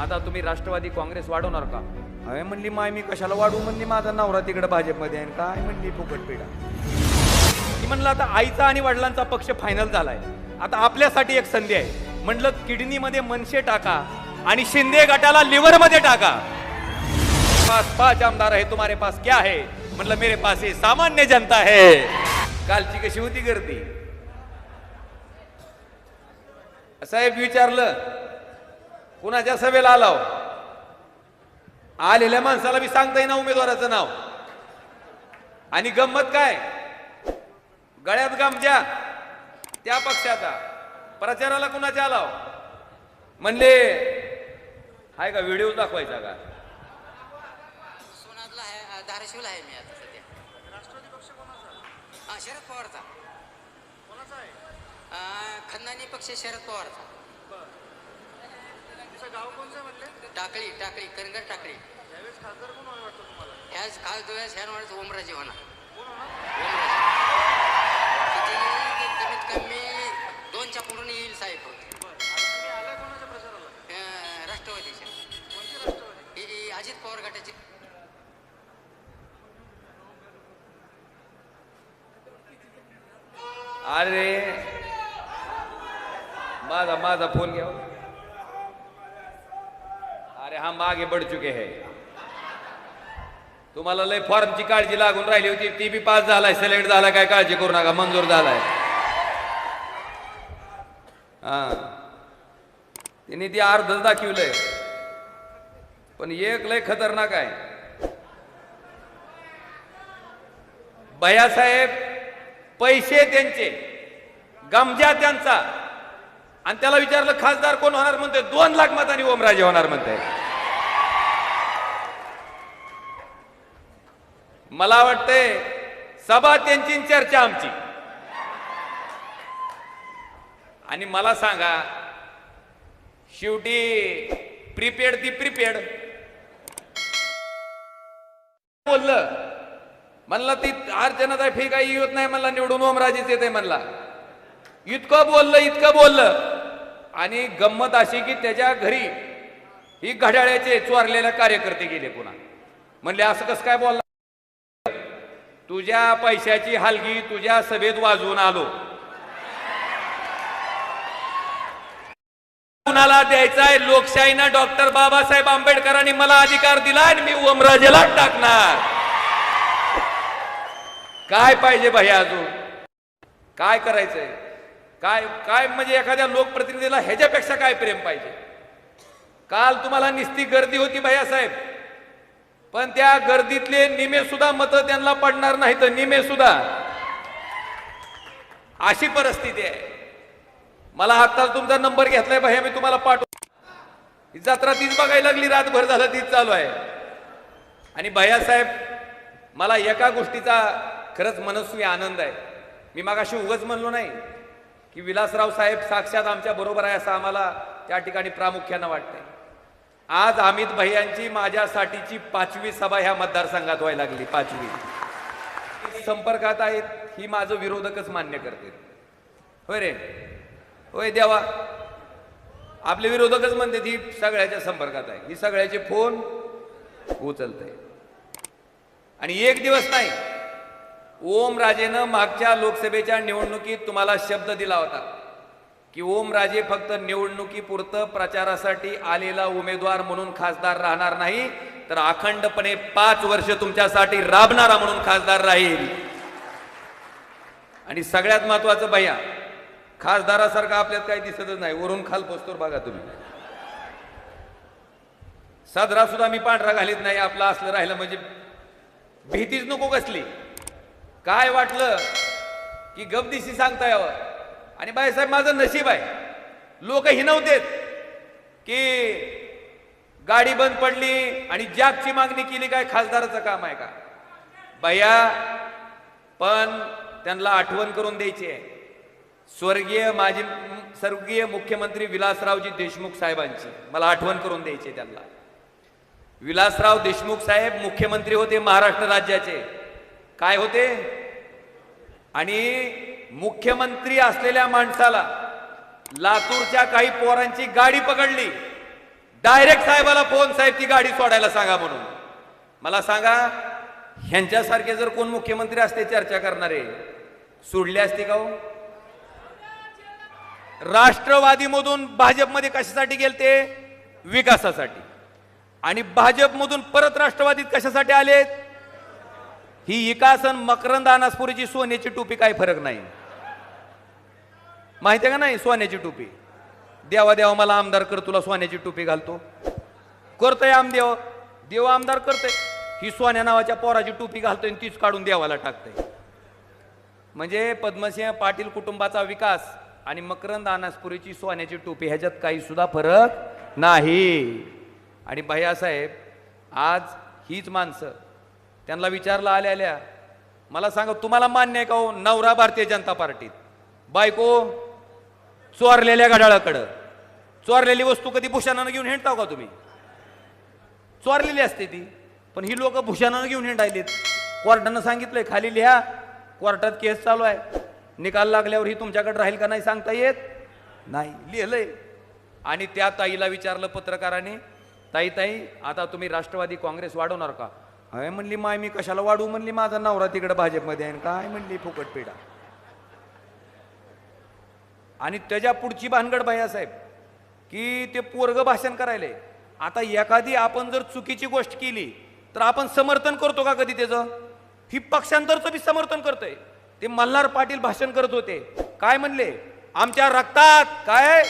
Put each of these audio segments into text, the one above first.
आता तुम्ही राष्ट्रवादी काँग्रेस वाढवणार का? हवे म्हणली माय मी कशाला वाढवू म्हणली? माझा नवरा तिकडे भाजपमध्ये आहे आणि काय म्हणली फुकट पिढा. ती म्हणलं आता आईचा आणि वडिलांचा पक्ष फायनल झालाय. आता आपल्यासाठी एक संधी आहे. म्हणलं किडनीमध्ये मनसे टाका आणि शिंदे गटाला लिव्हरमध्ये टाका. पास पाच आमदार आहे तुम्हारे पास क्या है? म्हणलं मेरे पास हे सामान्य जनता है. कालची कशी होती गर्दी? साहेब विचारलं. कुणाच्या सभेला आलाव? आलेल्या माणसाला बी सांगता येईना उमेदवाराचं नाव. आणि गंमत काय? गळ्यात गामच्या त्या पक्षाचा. प्रचाराला कुणाच्या आलाव? म्हणले हाय का व्हिडिओ दाखवायचा का? सोनातला आहे अ, धाराशिवला आहे मी आता सध्या. राष्ट्रवादी पक्ष कोणाचा? हा शरद पवारचा. कोणाचा आहे? अ, खंदानी पक्ष शरद पवारचा. तुमचं गाव टाकळी टाकळी करंगर टाकळी. यावेळेस खासदार कोण व्हावे वाटतं तुम्हाला? ह्याच खास डोळ्यास ह्या वाढत ओमराजे होणार. कोण होणार? ओमराजे. किती कमीत कमी दोनच्या पुढून येईल साहेब. बरं. आता तुम्ही आलाय कोणाच्या प्रचाराला? अ, राष्ट्रवादीचे कोणती राष्ट्रवादी? ही ही अजित पवार गटाची. अरे माझा माझा फोन घ्या. हम आगे बढ़ चुके हैं. तुम्हाला लय फॉर्मची काळजी लागून राहिली होती. ती बी पास झालाय सिलेक्ट झाला काय काळजी करू नका मंजूर झालाय. हा. तिने ती अर्धच दाखवलंय. पण एक लय खतरनाक आहे. भयासाहेब पैसे त्यांचे गमजा त्यांचा. आणि त्याला विचारलं खासदार कोण होणार म्हणते दोन लाख मतांनी ओमराजे होणार म्हणते मला वाटतंय सभा त्यांची चर्चा आमची. आणि मला सांगा शेवटी प्रीपेड ती प्रीपेड बोललं म्हणला ती अर्चनाचा फी काही येत नाही म्हणला निवडून ओमराजेच येते म्हणला. इतकं बोललं इतकं बोललं. आणि गंमत अशी की त्याच्या घरी ही घड्याळ्याचे चोरलेले कार्यकर्ते गेले पुन्हा. म्हणले असं कसं काय बोलला? तुझ्या पैशाची हलगी तुझ्या सभेत वाजवून आलो. कुणाला द्यायचाय? लोकशाहीनं डॉक्टर बाबासाहेब आंबेडकरांनी मला अधिकार दिला आणि मी ओमराजेला टाकणार. काय पाहिजे भैया अजून? काय करायचंय? काय काय म्हणजे एखाद्या लोकप्रतिनिधीला ह्याच्यापेक्षा काय प्रेम पाहिजे? काल तुम्हाला निस्ती गर्दी होती भैया साहेब. पण त्या गर्दीतले निमे सुद्धा मतं त्यांना पडणार नाही तर निमे सुद्धा. अशी परिस्थिती आहे. मला आत्ताच तुमचा नंबर घेतलाय भैया मी तुम्हाला पाठव. ही जत्रा तीच बघायला लागली रातभर झालं तीच चालू आहे. आणि भैयासाहेब मला एका गोष्टीचा खरंच मनस्वी आनंद आहे. मी मागाशी उगच म्हणलो नाही की विलासराव साहेब साक्षात आमच्या बरोबर आहे असं आम्हाला त्या ठिकाणी प्रामुख्यानं वाटतंय. आज अमित भैयांची माझ्यासाठीची पाचवी सभा ह्या मतदारसंघात व्हायला लागली पाचवी. संपर्कात आहेत ही माझं विरोधकच मान्य करते. होय रे? होय देवा. आपले विरोधकच म्हणते ती सगळ्याच्या संपर्कात आहे. ही सगळ्याचे फोन उचलत आहे आणि एक दिवस नाही ओम राजेनं मागच्या लोकसभेच्या निवडणुकीत तुम्हाला शब्द दिला होता. की ओम राजे फक्त निवडणुकीपुरतं प्रचारासाठी आलेला उमेदवार म्हणून खासदार राहणार नाही तर अखंडपणे पाच वर्ष तुमच्यासाठी राबणारा म्हणून खासदार राहील. आणि सगळ्यात महत्वाचं भैया खासदारासारखं आपल्यात काही दिसतच नाही. वरून खाल पोचतोर बघा तुम्ही. सदरा सुद्धा मी पांढरा घालीत नाही आपला असलं राहिलं म्हणजे भीतीच नको कसली. काय वाटलं की गपदिशी सांगता यावं? आणि बायसाहेब माझं नशीब आहे. लोक हिनवतेत की गाडी बंद पडली आणि जॅकची मागणी केली काय खासदाराचं काम आहे का? बया पण त्यांना आठवण करून द्यायची आहे. स्वर्गीय माजी स्वर्गीय मुख्यमंत्री विलासरावजी देशमुख साहेबांची मला आठवण करून द्यायची आहे त्यांना. विलासराव देशमुख साहेब मुख्यमंत्री होते महाराष्ट्र राज्याचे. काय होते? आणि मुख्यमंत्री असलेल्या माणसाला लातूरच्या काही पोरांची गाडी पकडली. डायरेक्ट साहेबाला फोन साहेब ती गाडी सोडायला सांगा म्हणून. मला सांगा ह्यांच्यासारखे जर कोण मुख्यमंत्री असते चर्चा करणारे सोडले असते का हो? राष्ट्रवादीमधून भाजपमध्ये कशासाठी गेलते? विकासासाठी. आणि भाजपमधून परत राष्ट्रवादीत कशासाठी आलेत? ही विकासन मकरंद अनासपुरीची सोन्याची टोपी काही फरक नाही. माहिती आहे का नाही? सोन्याची टोपी. देवा देवा मला आमदार कर तुला सोन्याची टोपी घालतो. करतय आमदेव. देव आमदार करतोय. ही सोन्या नावाच्या पोराची टोपी घालतोय आणि तीच काढून देवाला टाकतय. म्हणजे पद्मसिंह पाटील कुटुंबाचा विकास आणि मकरंद अनासपुरीची सोन्याची टोपी ह्याच्यात काही सुद्धा फरक नाही. आणि भैयासाहेब आज हीच माणसं त्यांना विचारला आल्या आल्या मला सांगा तुम्हाला मान्य आहे का हो? नवरा भारतीय जनता पार्टीत. बायको चोरलेल्या घड्याळाकडं. चोरलेली वस्तू कधी भूषणानं घेऊन हिंडताव का तुम्ही? चोरलेली असते ती. पण ही लोक भूषणानं घेऊन हिंडायलीत. कोर्टानं सांगितलंय खाली लिहा कोर्टात केस चालू आहे. निकाल लागल्यावर ही तुमच्याकडे राहील का नाही सांगता येत? नाही लिहिलंय. आणि त्या ताईला विचारलं पत्रकाराने ताई ताई आता तुम्ही राष्ट्रवादी काँग्रेस वाढवणार का? हय म्हणली माय मी कशाला वाढवू? म्हणली माझा नवरा तिकडे भाजपमध्ये आहे आणि काय म्हणली फुकट पेढा आणि त्याच्या पुढची भानगड भैया साहेब की ते पोरग भाषण करायले. आता एखादी आपण जर चुकीची गोष्ट केली तर आपण समर्थन करतो का कधी त्याचं? ही पक्षांतरचं बी समर्थन करतोय. ते मल्हार पाटील भाषण करत होते. काय म्हणले? आमच्या रक्तात काय?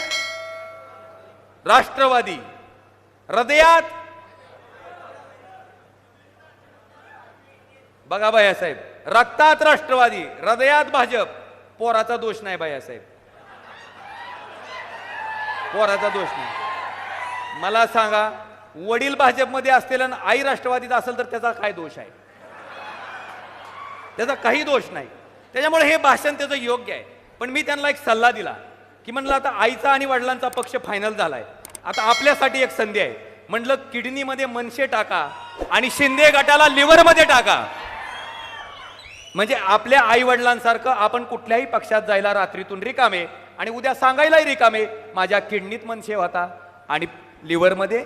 राष्ट्रवादी. हृदयात? बघा भैयासाहेब रक्तात राष्ट्रवादी हृदयात भाजप. पोराचा दोष नाही भैया साहेब. पोराचा दोष नाही. मला सांगा वडील भाजपमध्ये असलेला आणि आई राष्ट्रवादीत असेल तर त्याचा काय दोष आहे? त्याचा काही दोष नाही. त्याच्यामुळे हे भाषण त्याचं योग्य आहे. पण मी त्यांना एक सल्ला दिला की म्हणलं आता आईचा आणि वडिलांचा पक्ष फायनल झालाय. आता आपल्यासाठी एक संधी आहे. म्हटलं किडनीमध्ये मनसे टाका आणि शिंदे गटाला लिव्हरमध्ये टाका. म्हणजे आपल्या आई वडिलांसारखं आपण कुठल्याही पक्षात जायला रात्रीतून रिकामे आणि उद्या सांगायलाही रिकामे. माझ्या किडनीत मनसेव होता. आणि लिव्हरमध्ये?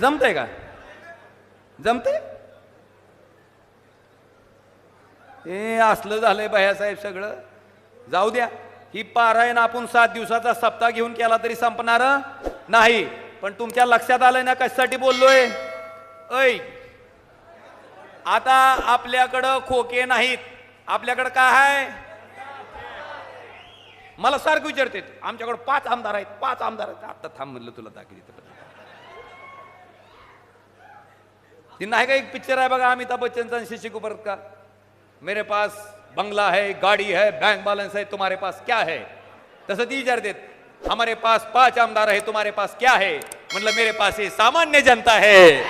जमतंय का? जमतंय? हे असलं झालंय भैयासाहेब सगळं. जाऊ द्या. ही पारायण आपण सात दिवसाचा सप्ताह घेऊन केला तरी संपणार नाही. पण तुमच्या लक्षात आलंय ना कशासाठी बोललोय? ऐ आता आपल्याकडं खोके नाहीत. आपल्याकडं काय आहे मला सारखं विचारते आमच्याकडे पाच आमदार आहेत पाच आमदार आहेत. आता थांब म्हणलं तुला दाखली ती नाही का एक पिक्चर आहे बघा अमिताभ बच्चनचा आणि शशी कपूर का मेरे पास बंगला है गाड़ी है बैंक बैलेंस है तुम्हारे पास क्या है? तसं ती विचारते हमारे पास पाच आमदार है तुम्हारे पास क्या है? म्हणलं मेरे पास हे सामान्य जनता है.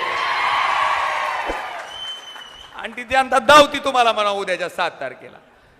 आणि ती जनता धावती तुम्हाला म्हणा उद्याच्या सात तारखेला.